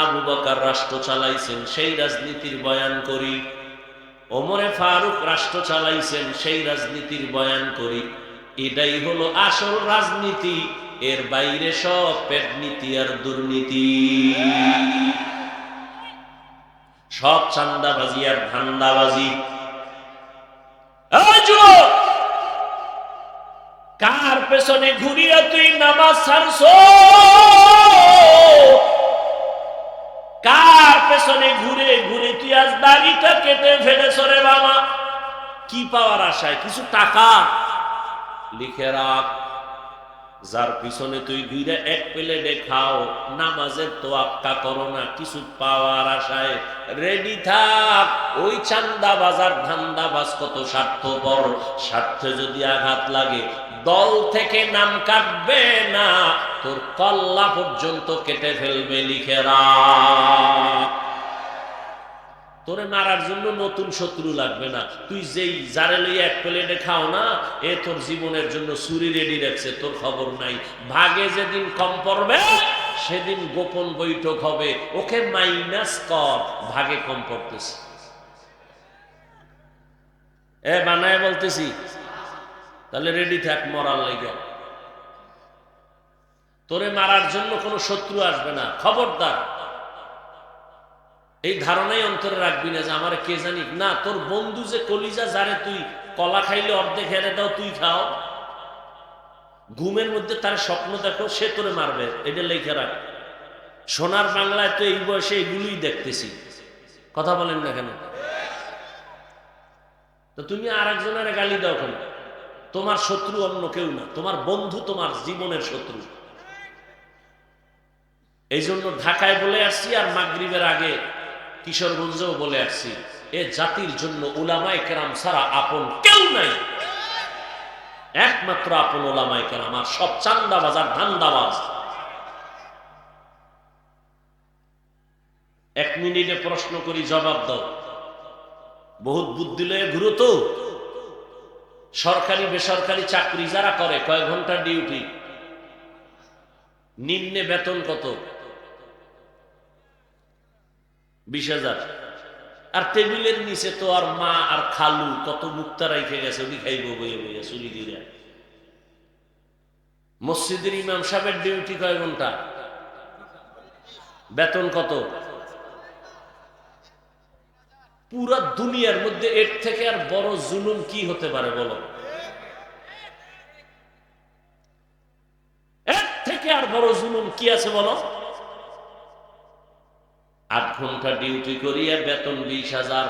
আবু বকার রাষ্ট্র চালাইছেন, সেই রাজনীতির বয়ান করি। ওমরে ফারুক রাষ্ট্র চালাইছেন, সেই রাজনীতির বয়ান করি। এটাই হলো আসল রাজনীতি, এর বাইরে সব পেট নীতি আর দুর্নীতি। সব চান্দাবাজি আর ধান্দাবাজি। কার পেছনে ঘুরিয়া তুই নামাজ ছাড়ছ? কার পেছনে ঘুরে ঘুরে তুই আজ দাড়িটা কেটে ফেলেছ রে বাবা? কি পাওয়ার আশায়? কিছু টাকা? লিখে রাখ। যার পিছনে তুই ঘুরে এক প্লেটে খাও, নামাজের তো আক্কা করো না, কিছু পাওয়ার আশায়। রেডি থাক। ওই চান্দা বাজার ধান্দা বাজ কত স্বার্থপর। স্বার্থে যদি আঘাত লাগে, দল থেকে নাম কাটবে না। তোর কল্লা পর্যন্ত কেটে ফেলবে, লিখে তোরে মারার জন্য নতুন শত্রু লাগবে না। তুই যেই জারে লই এক প্লেটে খাও না, এ তোর জীবনের জন্য ছুরি রেডি রাখছে, তোর খবর নাই। ভাগে যেদিন কম পড়বে, সেদিন গোপন বৈঠক হবে। ওকে মাইনাস কর, ভাগে কম পড়তেছে। এ বানায় বলতেছি, তাহলে রেডি থাক মরার লাগে তোরে মারার জন্য কোনো শত্রু আসবে না। খবরদার। এই ধারণাই অন্তরে রাখবি না যে আমার কে জানি। না, তোর বন্ধু যে কলিজা যারে তুই কলা খাইলে অর্ধেক হেরে দাও, তুই খাও। ঘুমের মধ্যে তার স্বপ্ন দেখো, সে তোরে মারবে। এটা লেখে রাখ। সোনার বাংলায় তো এই বয়সে এগুলোই দেখতেছি। কথা বলেন না কেন? তো তুমি আর একজনের গালি দাও কেন? তোমার শত্রু অন্য কেউ না। তোমার বন্ধু তোমার জীবনের শত্রু। এই জন্য ঢাকায় বলে আসছি আর মাগরিবের আগে কিশোরগঞ্জেও বলে আসছি, এ জাতির জন্য উলামায় কেরাম ছাড়া আপন কেউ নাই। একমাত্র আপন ওলামায় কেরাম আর সব চান্দাবাজ আর ধান্দাবাজ। এক মিনিটে প্রশ্ন করি, জবাব দাও। বহুত বুদ্ধি লয়ে ঘুরো তো। সরকারি, বেসরকারি চাকরি যারা করে, কয় ঘণ্টা ডিউটি? নিম্নে বেতন কত? বিশ হাজার। আর টেবিলের নিচে তো আর মা আর খালু কত মুক্তা রাইখে গেছে উনি খাইব বইয়ে বইয়ে চুরি দিয়ে মসজিদের ইমাম সাহেবের ডিউটি কয় ঘণ্টা? বেতন কত? পুরা দুনিয়ার মধ্যে এর থেকে আর বড় জুলুম কি হতে পারে বলো এর থেকে আর বড় জুলুম কি আছে বলো? আট ঘণ্টা ডিউটি করিয়া বেতন বিশ হাজার।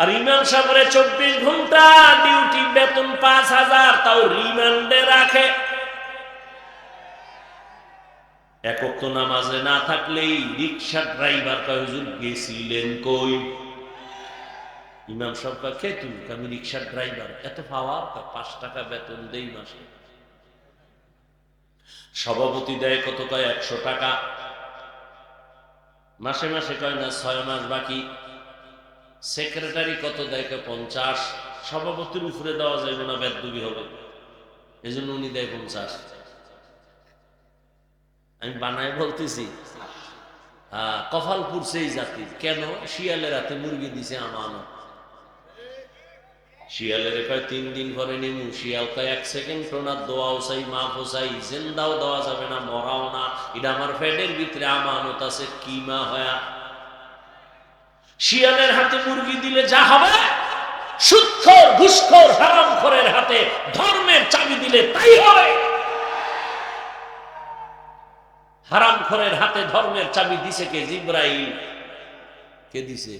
আর ইমাম সাগরে চব্বিশ ঘণ্টা ডিউটি বেতন পাঁচ হাজার, তাও রিমান্ডে রাখে। একক তো নামাজে না থাকলেই রিক্সা ড্রাইভার কয়জন গেছিলেন কই? ইমাম সাহেব কে তুমি? আমি রিক্সার ড্রাইভার। এত পাওয়ার পাঁচ টাকা বেতন দেই মাসে। সভাপতি দেয় কত কয় একশো টাকা? মাসে মাসে কয়, না, ছয় মাস বাকি। সেক্রেটারি কত দেয় কয়, পঞ্চাশ। সভাপতির উপরে দেওয়া যাবে না, বেদবি হবে। এই জন্য উনি দেয় পঞ্চাশ। আমি বানায় বলতেছি হ্যাঁ কফালপুর সেই জাতি। কেন? শিয়ালের হাতে মুরগি দিছে আমানত। শিয়ালের কয় তিন দিন পরে নেমু, শিয়াল কয় এক সেকেন্ড টোনার দোয়াও চাই, মাফও চাই, জেন্দাও দেওয়া যাবে না, মরাও না। এটা আমার ফ্যাটের ভিতরে আমানত আছে, কি মা হয়া। শিয়ালের হাতে মুরগি দিলে যা হবে, সুৎখর, ঘুষখোর হারামখোরের হাতে ধর্মের চাবি দিলে তাই হবে। হারামখোরের হাতে ধর্মের চাবি দিছে কে? জিব্রাইল। কে দিছে?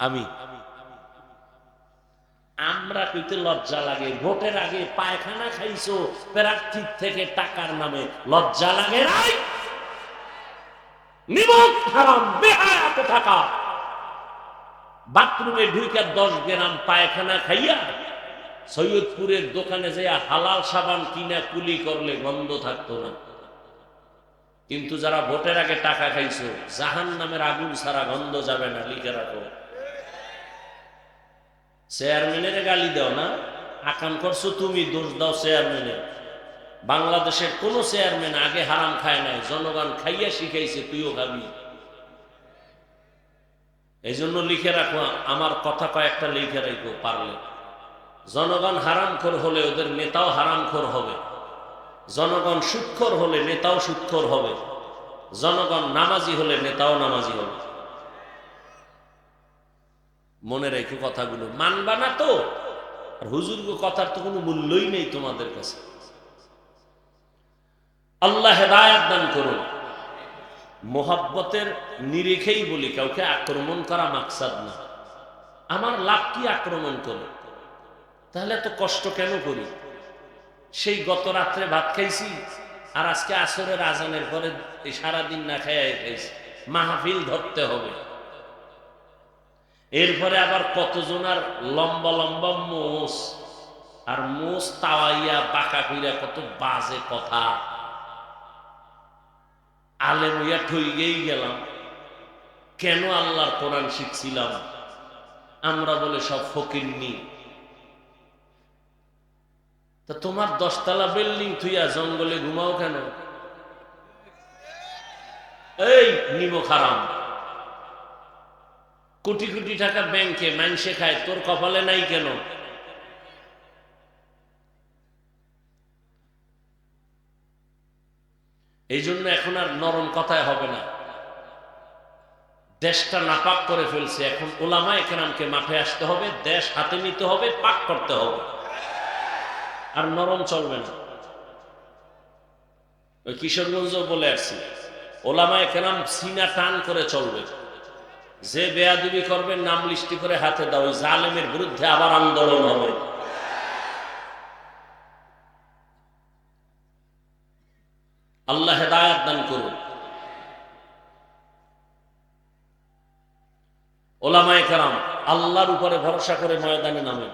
আমি। আমরা কইতে লজ্জা লাগে। ভোটের আগে পায়খানা খাইছো, প্রার্থীর থেকে টাকার নামে লজ্জা লাগে নাই? বাথরুমে দশ গ্রাম পায়খানা খাইয়া সৈয়দপুরের দোকানে যাইয়া হালাল সাবান কিনা কুলি করলে গন্ধ থাকতো না। কিন্তু যারা ভোটের আগে টাকা খাইছো জাহান নামের আগুন ছাড়া গন্ধ যাবে না, লিখে রাখো। চেয়ারম্যানের গালি দাও না। আকাম করছ তুমি, দোষ দাও চেয়ারম্যানের। বাংলাদেশের কোন চেয়ারম্যান আগে হারাম খায় নাই, জনগণ খাইয়া শিখাইছে, তুইও খাবি। এই জন্য লিখে রাখো, আমার কথা কয়েকটা লিখে রাখো পারলে। জনগণ হারামখোর হলে ওদের নেতাও হারামখোর হবে। জনগণ সুক্ষর হলে নেতাও সুক্ষর হবে। জনগণ নামাজি হলে নেতাও নামাজি হবে। মনে রেখো কথাগুলো। মানবা না তো? আর হুজুর কথার তো কোনো মূল্যই নেই তোমাদের কাছে। আল্লাহ হেদায়াত দান করুন। মোহাব্বতের নিরিখেই বলি, কাউকে আক্রমণ করা মাকসাদ না। আমার লাভ কি আক্রমণ করে? তাহলে এত কষ্ট কেন করি? সেই গত রাত্রে ভাত খাইছি, আর আজকে আসরের আজানের পরে সারাদিন না খাই খাইছি। মাহফিল ধরতে হবে। এরপরে আবার কতজনার লম্বা লম্বা মোষ, আর মোষ তাওয়াইয়া বাঁকা কইরা কত বাজে কথা। আলেম হইয়া ঠইগেই গেলাম। কেন আল্লাহর কোরআন শিখছিলাম? আমরা বলে সব ফকিরনি তা তোমার দশতলা বিল্ডিং থুইয়া জঙ্গলে ঘুমাও কেন? এই নিব খারাম কোটি কোটি টাকা ব্যাংকে মাইনসে খায়, তোর কপালে নাই কেন? এই জন্য এখন আর নরম কথায় হবে না। দেশটা নাপাক করে ফেলছে, এখন ওলামা একরামকে মাঠে আসতে হবে, দেশ হাতে নিতে হবে, পাক করতে হবে। আর নরম চলবে না। ওই কিশোরগঞ্জ বলে আসছি ওলামা একরাম সিনা টান করে চলবে। যে বেয়াদুবি করবে, নাম লিস্টি করে হাতে দাও, ওই জালেমের বিরুদ্ধে আবার আন্দোলন হবে। আল্লাহ হেদায়াত দান করুন। ওলামায় কারাম, আল্লাহর উপরে ভরসা করে ময়দানে নামে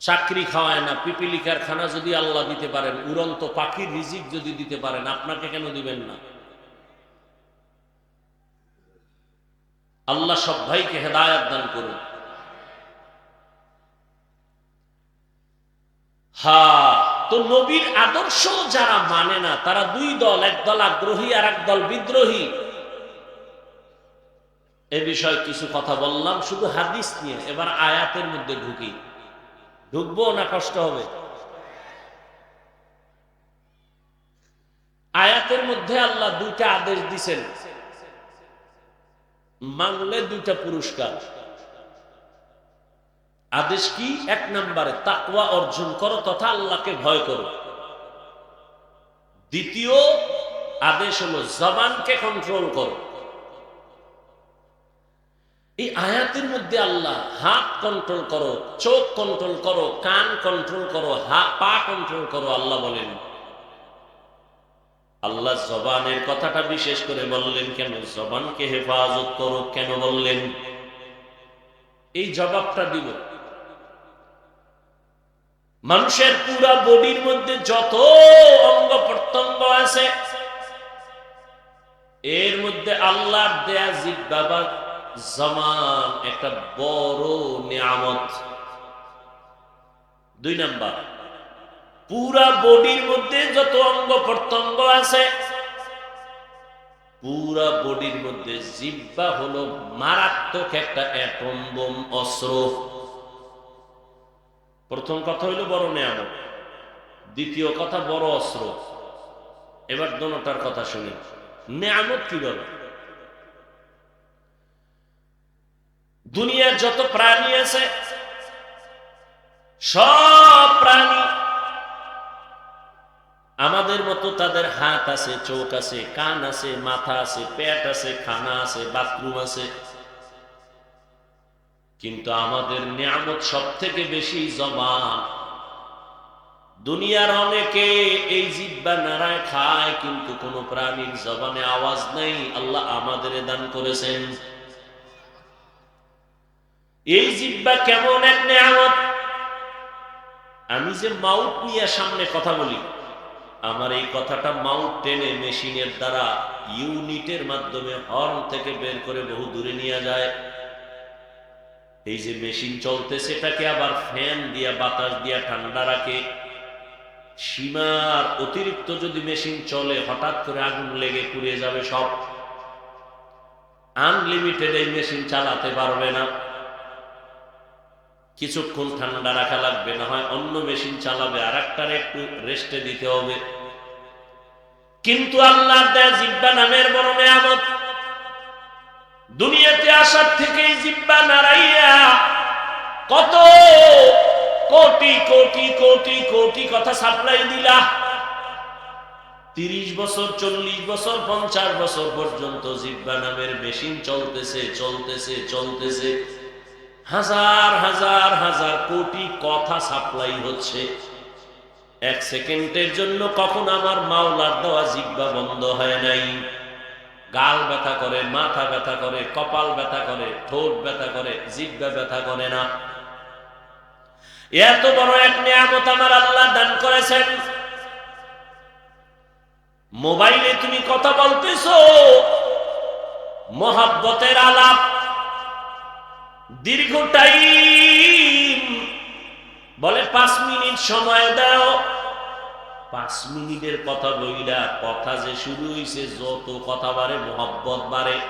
চাকরি খাওয়ায় না পিপিলিকার খানা যদি আল্লাহ দিতে পারেন, উড়ন্ত পাখির রিজিক যদি দিতে পারেন, আপনাকে কেন দিবেন না? আল্লাহ সব ভাইকে হেদায়াত দান করুন। হা, তো নবীর আদর্শ যারা মানে না, তারা দুই দল, এক দল আগ্রহী আর এক দল বিদ্রোহী। এ বিষয়ে কিছু কথা বললাম, শুধু হাদিস নিয়ে, এবার আয়াতের মধ্যে ঢুকি। ঢুকবো না কষ্ট হবে? আয়াতের মধ্যে আল্লাহ দুইটা আদেশ দিছেন। মানলে দুইটা পুরস্কার। আদেশ কি? এক নম্বরে তাকওয়া অর্জন করো তথা আল্লাহকে ভয় করো। দ্বিতীয় আদেশ হলো জবানকে কন্ট্রোল করো। এই আয়াতের মধ্যে আল্লাহ হাত কন্ট্রোল করো, চোখ কন্ট্রোল করো, কান কন্ট্রোল করো হা পা কন্ট্রোল করো, আল্লাহ বলেন। আল্লাহ জবানের কথাটা বিশেষ করে বললেন, কেন জবানকে হেফাজত করো? কেন বললেন? এই জবাবটা দিব মানুষের পুরা বডির মধ্যে যত অঙ্গ প্রত্যঙ্গ আছে, এর মধ্যে আল্লাহর দেয়া জিব্বা জমান একটা বড় নিয়ামত। দুই নাম্বার পুরা বডির মধ্যে যত অঙ্গ প্রত্যঙ্গ আছে, পুরা বডির মধ্যে জিব্বা হলো মারাত্মক একটা অ্যাটম বোম অস্ত্র। প্রথম কথা হইল বড় নিয়ামত, দ্বিতীয় কথা বড় অস্ত্র। এবার দোনোটার কথা শুনি। নিয়ামত কি বলে? দুনিয়ার যত প্রাণী আছে, সব প্রাণী আমাদের মতো তাদের হাত আছে, চোখ আছে, কান আছে, মাথা আছে, পেট আছে, খানা আছে, বাথরুম আছে। কিন্তু আমাদের নিয়ামত সব থেকে বেশি জবান। দুনিয়ার অনেকে এই জিব্বা নাড়ায়, খায়, কিন্তু কোন প্রাণীর জবানে আওয়াজ নেই। আল্লাহ আমাদের দান করেছেন। এই জিব্বা কেমন এক নেয়ামত? আমি যে মাউট নিয়ে সামনে কথা বলি আমার এই কথাটা মাউট টেনে মেশিনের দ্বারা ইউনিটের মাধ্যমে হর্ন থেকে বের করে বহু দূরে নিয়ে যায়। এই যে মেশিন চলতে সেটাকে আবার ফ্যান দিয়া, বাতাস দিয়া ঠান্ডা রাখে। সীমার অতিরিক্ত যদি মেশিন চলে, হঠাৎ করে আগুন লেগে পুড়ে যাবে সব। আনলিমিটেড এই মেশিন চালাতে পারবে না। কিছুক্ষণ ঠান্ডা রাখা লাগবে, না হয় অন্য মেশিন চালাবে আর একটার একটু রেস্টে দিতে হবে। কিন্তু আল্লাহ জিব্বা নামের বড় নেয়ামত। দুনিয়াতে আসার থেকেই জিব্বা নাড়াইয়া কত কোটি কোটি কোটি কোটি কথা সাপ্লাই দিলা। তিরিশ বছর, চল্লিশ বছর, পঞ্চাশ বছর পর্যন্ত জিব্বা নামের মেশিন চলতেছে চলতেছে চলতেছে। হাজার হাজার হাজার কোটি কথা সাপ্লাই হচ্ছে। এক সেকেন্ডের জন্য কখন আমার মাওলার দেওয়া জিব্বা বন্ধ হয় নাই? গাল ব্যথা করে, মাথা ব্যথা করে, কপাল ব্যথা করে, ঠোঁট ব্যথা করে জিব্বা ব্যথা করে না। এত বড় এক নিয়ামত আমার আল্লাহ দান করেছেন। মোবাইলে তুমি কথা বলতেছো, মহাব্বতের আলাপ। দীর্ঘ টাইম। বলে, পাঁচ মিনিট সময় দাও। পাঁচ মিনিটের কথা বইলা, কথা যে শুরু হইছে, যত কথা বাড়ে, মোহাব্বত বাড়ে।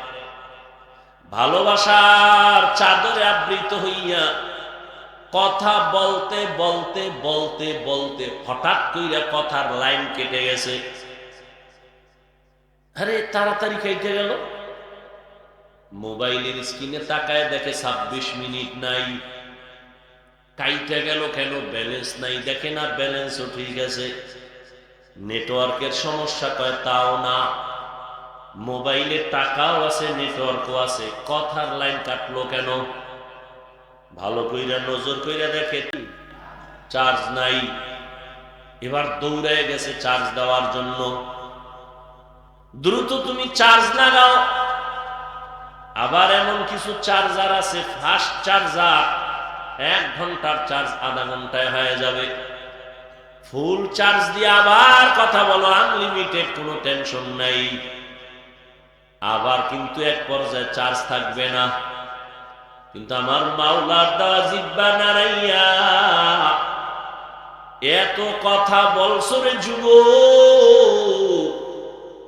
ভালোবাসার চাদরে আবৃত হইয়া, কথা বলতে বলতে বলতে বলতে হঠাৎ কইরা কথার লাইন কেটে গেছে। আরে, তাড়াতাড়ি কেটে গেল। মোবাইলের স্ক্রিনে তাকায় দেখে ছাব্বিশ মিনিট নাই। কাইটা গেল কেন? ব্যালেন্স নাই। দেখে না ব্যালেন্সও ঠিক আছে। নেটওয়ার্কের সমস্যা কয়? তাও না। মোবাইলে টাকাও আছে, নেটওয়ার্কও আছে। কথার লাইন কাটলো কেন? ভালো কইরা, নজর কইরা দেখে চার্জ নাই। এবার দৌড়ায় গেছে চার্জ দেওয়ার জন্য। দ্রুত তুমি চার্জ লাগাও। আবার এমন কিছু চার্জার আছে ফাস্ট চার্জার এক ঘণ্টার চার্জ আধা ঘন্টায় হয়ে যাবে। ফুল চার্জ দিয়ে আবার কথা বলো আনলিমিটেড কোনো টেনশন নাই। আবার কিন্তু এক পর্যায়ে চার্জ থাকবে না। কিন্তু আমার মাওলার দেওয়া জিব্বা নারাইয়া এত কথা বলছো রে যুব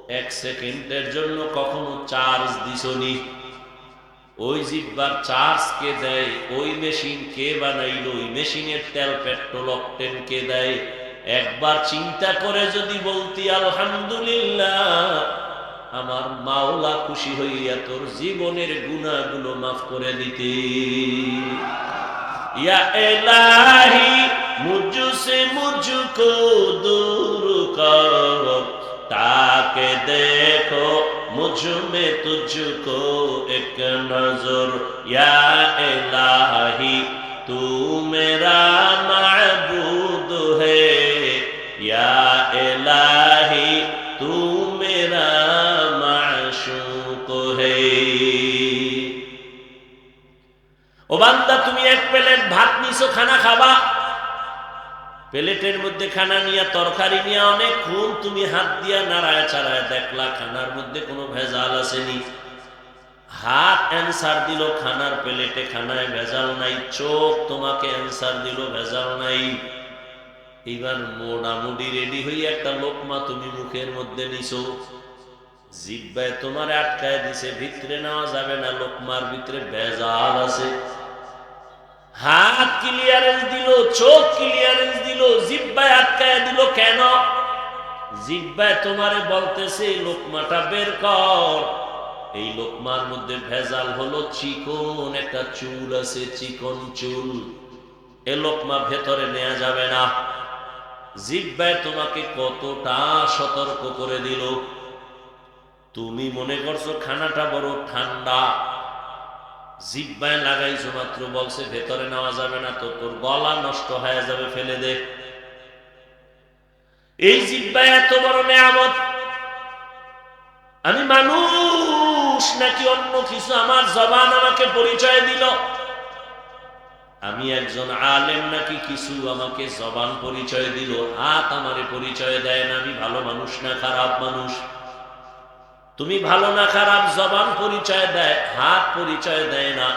এক সেকেন্ডের জন্য কখনো চার্জ দিছনি ওই জিব্বার চার্জ কে দেয়, ওই মেশিন কে বানাইলো, ওই মেশিনের তেল পেট্রোল অকটেন কে দেয়। একবার চিন্তা করে যদি বলতি, আলহামদুলিল্লাহ, আমার মাওলা খুশি হইয়া তোর জীবনের গুণাগুলো মাফ করে দিতে। ইয়া এলাহি মুঝসে মুঝকো দূর কর, তাকে দেখো মুঝমে তুঝকো এক নজর ইয়াহি তু মেরা মাহবুদ হ্যাহি তু মেরা মাশুক হে ও বান্দা, তুমি এক প্লেট ভাত নিছো, খানা খাবা। প্লেটের মধ্যে খানা নিয়ে, তরকারি নিয়ে অনেক খুন তুমি হাত দিয়া নাড়ায় চাড়ায় দেখলা খানার মধ্যে কোনো ভেজাল আসেনি। হাত অ্যান্সার দিল, খানার প্লেটে খানায় ভেজাল নাই, চোখ তোমাকে অ্যান্সার দিল, ভেজাল নাই। এবার মোটামুটি রেডি হয়ে একটা লোকমা তুমি মুখের মধ্যে নিছো। জিব্বায় তোমার আটকায় দিছে, ভিতরে নেওয়া যাবে না, লোকমার ভিতরে ভেজাল আছে। হাত ক্লিয়ারেন্স দিল, চোখ ক্লিয়ারেন্স দিল, জিব্বায় আটকায় দিল কেন? জিব্বায় তোমারে বলতেছে, লোকমাটা বের কর। এই লোকমার মধ্যে ভেজাল হলো চিকন একটা চুল আছে, চিকন চুল। এ লোকমা ভেতরে নেওয়া যাবে না। জিব্বায় তোমাকে কতটা সতর্ক করে দিল। তুমি মনে করছ, খানাটা বড় ঠান্ডা। জিব্বায় লাগাইছো মাত্র, বলছে, ভেতরে নেওয়া যাবে না তো, তোর গলা নষ্ট হয়ে যাবে, ফেলে দে। এই জিব্বায় এত বড় নেয়ামত, আমি মানুষ নাকি অন্য কিছু? আমার জবান আমাকে পরিচয় দিল। আমি একজন আলেম নাকি কিছু আমাকে জবান পরিচয় দিল, হাত আমারে পরিচয় দেয় না, আমি ভালো মানুষ না, খারাপ মানুষ। তুমি ভালো না খারাপ জবান পরিচয় দেয়, হাত পরিচয় দেয় না।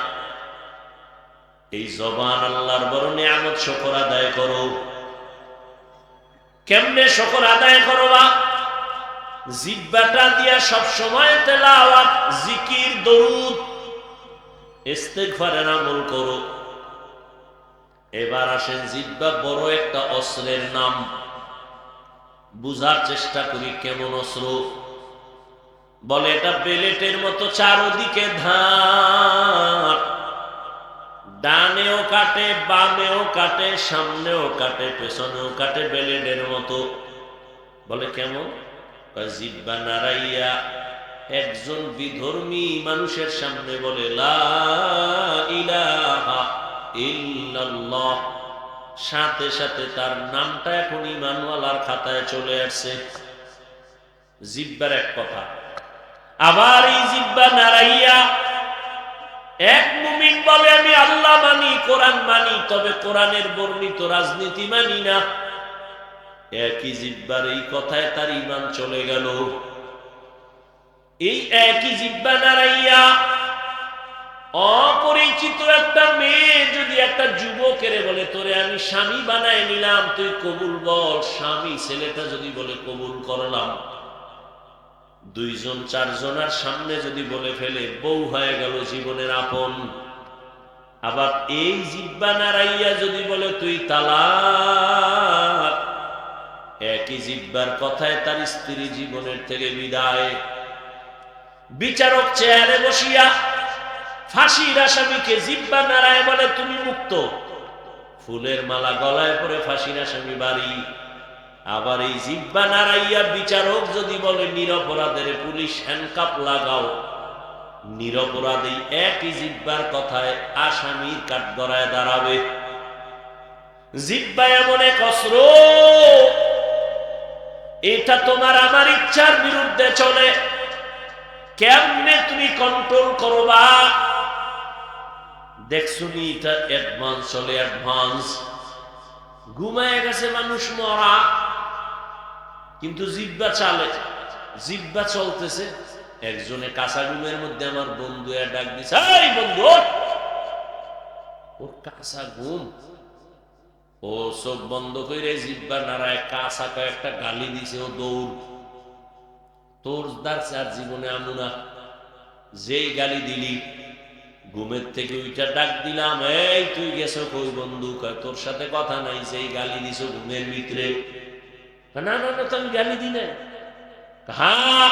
এই জবান আল্লাহর বড় নিয়ামত শকর আদায় করো। কেমনে শকর আদায় করবা জিব্বাটা দিয়া সব সময় তেলাওয়াত, জিকির, দরুদ, ইস্তেগফারের আমল করো। এবার আসেন জিব্বা বড় একটা অস্ত্রের নাম। বুঝার চেষ্টা করি কেমন অস্ত্র। বলে, এটা বেলেটের মতো চারোদিকে ধার। ডানেও কাটে, বামেও কাটে, সামনেও কাটে, পেছনেও কাটে বেলেটের মতো। বলে, কেমন? জিব্বা নারাইয়া একজন বিধর্মী মানুষের সামনে বলে সাথে সাথে তার নামটা এখন ইমানওয়ালার খাতায় চলে আসছে। জিব্বার এক কথা। আবার এই জিব্বা নারাইয়া এক মুমিন বলে, আমি আল্লাহ মানি, কোরআন মানি, তবে কোরআনের বর্ণিত রাজনীতি মানি না। একই জিব্বার এই কথায় তার ইমান চলে গেল। এই একই জিব্বা নাড়াইয়া অপরিচিত একটা মেয়ে যদি একটা যুবকের বলে, তোরে আমি স্বামী বানায় নিলাম, তুই কবুল বল। স্বামী ছেলেটা যদি বলে, কবুল করলাম। দুইজন, চারজনার সামনে যদি বলে ফেলে, বউ হয়ে গেল জীবনের আপন। আবার এই জিব্বা নাড়াইয়া যদি বলে, তুই তালাক। একই জিব্বার কথায় তার স্ত্রী জীবনের থেকে বিদায়। বিচারক চেয়ারে বসিয়া ফাঁসির আসামিকে জিব্বা নাড়ায় বলে, তুমি মুক্ত। ফুলের মালা গলায় পরে ফাঁসির আসামি বাড়ি। আবার এই জিব্বা নারাইয়া বিচারক যদি বলে, নিরপরাধের পুলিশ হ্যান্ডকাপ লাগাও। নিরপরাধী একই জিব্বার কথায় আসামির কাঠগড়ায় দাঁড়াবে। জিব্বা এমন এক অস্ত্র। এটা তোমার আমার ইচ্ছার বিরুদ্ধে চলে। কেমনে তুমি কন্ট্রোল করবা? দেখছুনি এটা অ্যাডভান্স চলে অ্যাডভান্স ঘুমায় গেছে মানুষ মরা। কিন্তু জিব্বা চালে। জিব্বা চলতেছে। একজনে কাঁচা ঘুমের মধ্যে আমার বন্ধু ডাক দিছে বন্ধু ওঠ!" ও কাঁচা ঘুম। ও চোখ বন্ধ করে জিব্বা নাড়ায় কাঁচা কয়েকটা গালি দিছে, ও দৌড়, তোর দাঁড়ছে আর জীবনে আমুনা যেই গালি দিলি, ঘুমের থেকে ওইটা ডাক দিলাম, এই, তুই গেছো কই বন্ধু? তোর সাথে কথা নাই। সেই গালি দিছ ঘুমের ভিতরে। না না না গালি দি নাই। হ্যাঁ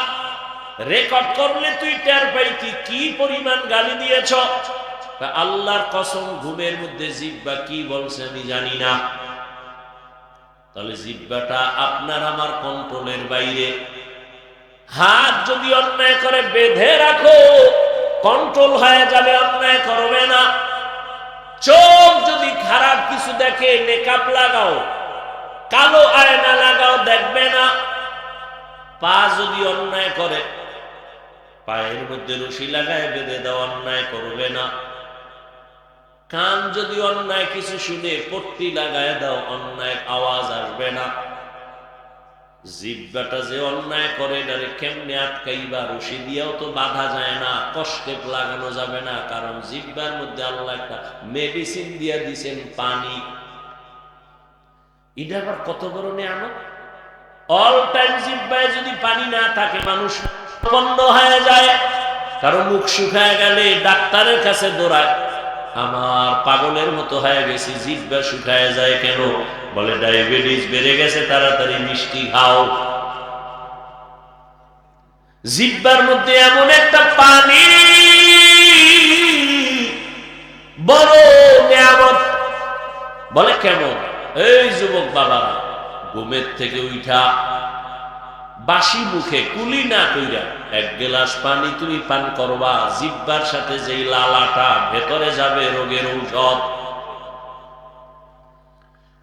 রেকর্ড করলে তুই টের পাইতি কি পরিমাণ গালি দিয়েছ? আল্লাহর কসম, ঘুমের মধ্যে জিব্বা কি বলছে আমি জানি না। তাহলে জিব্বাটা আপনার আমার কন্ট্রোলের বাইরে। হাত যদি অন্যায় করে, বেঁধে রাখো। কন্ট্রোল হয়ে যাবে, অন্যায় করবে না। চোখ যদি খারাপ কিছু দেখে মেকআপ লাগাও কালো আয়না লাগাও, দেখবে না। পা যদি অন্যায় করে, পায়ের মধ্যে রশি লাগায়, বেঁধে দাও অন্যায় করবে না। কান যদি অন্যায় কিছু শুনে, পট্টি লাগায় দাও, অন্যায় আওয়াজ আসবে না। জিব্বাটা যে অন্যায় করে, এটারে কেমনে আটকাইবা? রশি দিয়েও তো বাধা যায় না, কষ্টে লাগানো যাবে না, কারণ জিব্বার মধ্যে আল্লাহ একটা মেডিসিন দিয়ে দিছেন, পানি। এটা আবার কত বড় নিয়ামত? অল টাইম জিব্বায় যদি পানি না থাকে, মানুষ বন্ধ হয়ে যায়, কারও মুখ শুকায় গেলে ডাক্তারের কাছে দৌড়ায়। আমার পাগলের মতো হয়ে গেছে, জিব্বা শুকায় যায় কেন? বলে, ডায়াবেটিস বেড়ে গেছে, তাড়াতাড়ি মিষ্টি খাও। জিব্বার মধ্যে এমন একটা পানি, বড় নিয়ামত। বলে, কেমন? এই যুবক বাবারা, ঘুমের থেকে উঠা বাসি মুখে কুলি না কইরা এক গ্লাস পানি তুমি পান করবা, জিব্বার সাথে যেই লালাটা ভেতরে যাবে রোগের ঔষধ।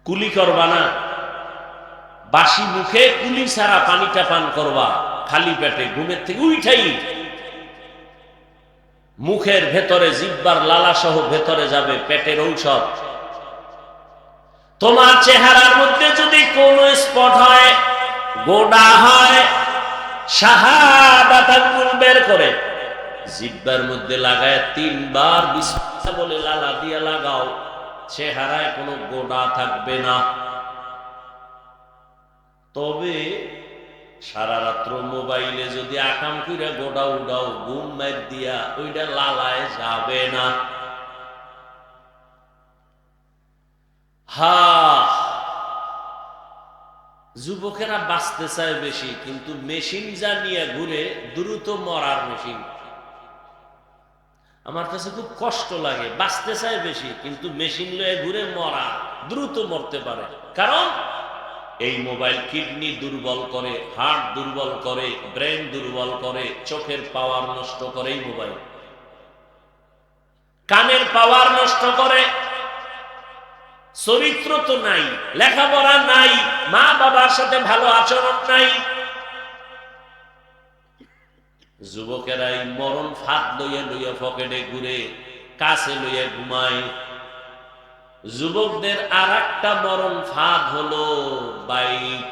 কুলি করবা না, বাসি মুখে কুলি ছাড়া পানিটা পান করবা, খালি পেটে ঘুমের থেকে উঠাই মুখের ভেতরে জিব্বার লালা সহ ভেতরে যাবে পেটের ঔষধ। তোমার চেহারার মধ্যে যদি কোন স্পট হয় গোডা হয় শাহাদাত বের করে। জিব্বার মধ্যে লাগায় তিনবার বিসমিল্লাহ বলে লালা দিয়ে লাগাও, চেহারায় কোনো গোডা থাকবে না। তবে সারা রাত্র মোবাইলে যদি আকাম কইরা গোডা উডাও, ঘুম দিয়া ওইটা লালায় যাবে না। যুবকেরা বাঁচতে চায় বেশি, কিন্তু মেশিন যা নিয়ে ঘুরে দ্রুত মরার মেশিন। আমার কাছে খুব কষ্ট লাগে, বাঁচতে চায় বেশি, কিন্তু মেশিন লয়ে ঘুরে মরা, দ্রুত মরতে পারে। কারণ এই মোবাইল কিডনি দুর্বল করে, হার্ট দুর্বল করে, ব্রেন দুর্বল করে, চোখের পাওয়ার নষ্ট করে এই মোবাইল। কানের পাওয়ার নষ্ট করে চরিত্র তো নাই, লেখাপড়া নাই, মা বাবার সাথে ভালো আচরণ নাই। যুবকেরাই মরণ ফাঁদ লইয়া লইয়া পকেটে ঘুরে, কাছে লইয়া ঘুমায়। যুবকদের আর একটা মরণ ফাঁদ হলো বাইক।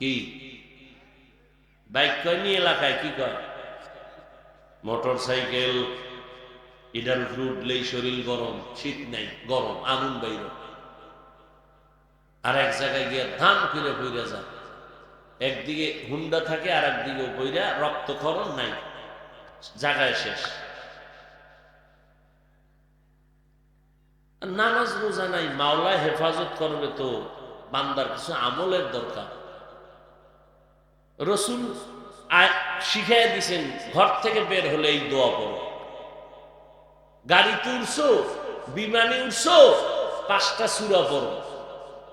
কি? বাইক কয় নি এলাকায়? কি কয়? মোটর সাইকেল এটার উপরে উঠলেই শরীর গরম, শীত নাই, গরম, আগুন বাইর। আর এক জায়গায় গিয়ে ধান ফিরে পইরা যায়। একদিকে হুন্ডা থাকে আর একদিকে বইরা রক্তক্ষরণ নাই। জায়গায় শেষ। নামাজ রোজা নাই মাওলা হেফাজত করবে তো বান্দার কিছু আমলের দরকার। রসুল শিখাই দিছেন, ঘর থেকে বের হলে এই দোয়া করো গাড়িতে উঠছো বিমানে উঠছো পাঁচটা সুরা পড়ো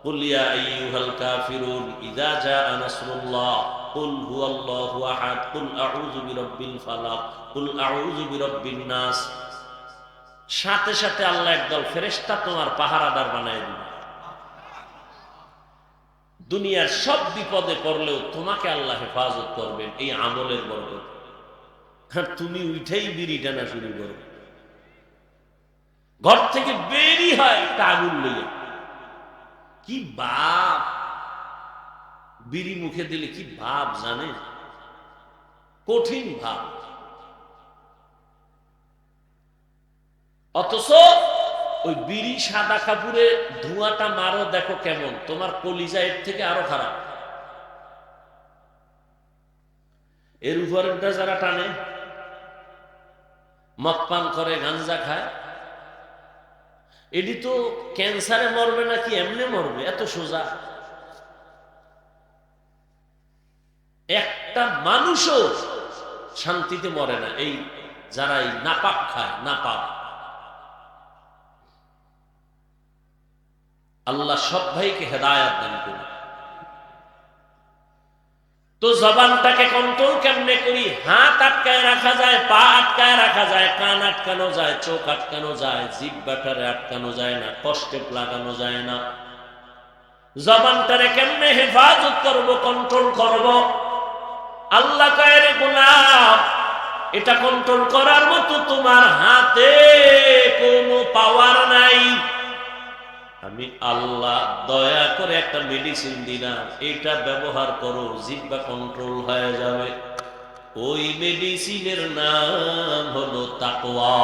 قل يا أيها الكافرون إذا جاء نصر الله قل هو الله أحد قل أعوذ برب الفلق قل أعوذ برب الناس সাথে সাথে আল্লাহ একদল ফেরেশতা তোমার পাহারাদার বানায় দিবে দুনিয়ার সব বিপদে পড়লেও তোমাকে আল্লাহ হেফাজত করবেন এই আমলের বরকত আর তুমি উঠেই বিড়ি টানা শুরু করো ঘর থেকে বেরি হয় একটা আগুন লইয়া কি বাপ? বিড়ি মুখে দিলে কি ভাব জানে? কঠিন ভাব। অথচ ওই বিড়ি সাদা কাপুরে ধোঁয়াটা মারো দেখো কেমন, তোমার কলিজা এর থেকে আরও খারাপ। এর উপরেরটা যারা টানে, মদ পান করে গাঞ্জা খায় এটি তো ক্যান্সারে মরবে নাকি এমনি মরবে? এত সোজা। একটা মানুষও শান্তিতে মরে না, এই যারা এই নাপাক খায়, নাপাক। আল্লাহ সব ভাইকে হেদায়াত দান করুন। তো জবানটাকে কন্ট্রোল কেমনে করি? হাত আটকায় রাখা যায়, পা আটকায় রাখা যায়, কান আটকানো যায়, চোখ আটকানো যায়, জিভ ব্যাটারে আটকানো যায় না, কষ্টে লাগানো যায় না। জবানটারে কেমনে হেফাজত করব কন্ট্রোল করব? আল্লাহ কায়ের গোলাপ, এটা কন্ট্রোল করার মতো তোমার হাতে কোনো পাওয়ার নাই। আমি আল্লাহ দয়া করে একটা মেডিসিন দিলাম। এটা ব্যবহার করো, জিব্বা কন্ট্রোল হয়ে যাবে। ওই মেডিসিনের নাম হলো তাকওয়া।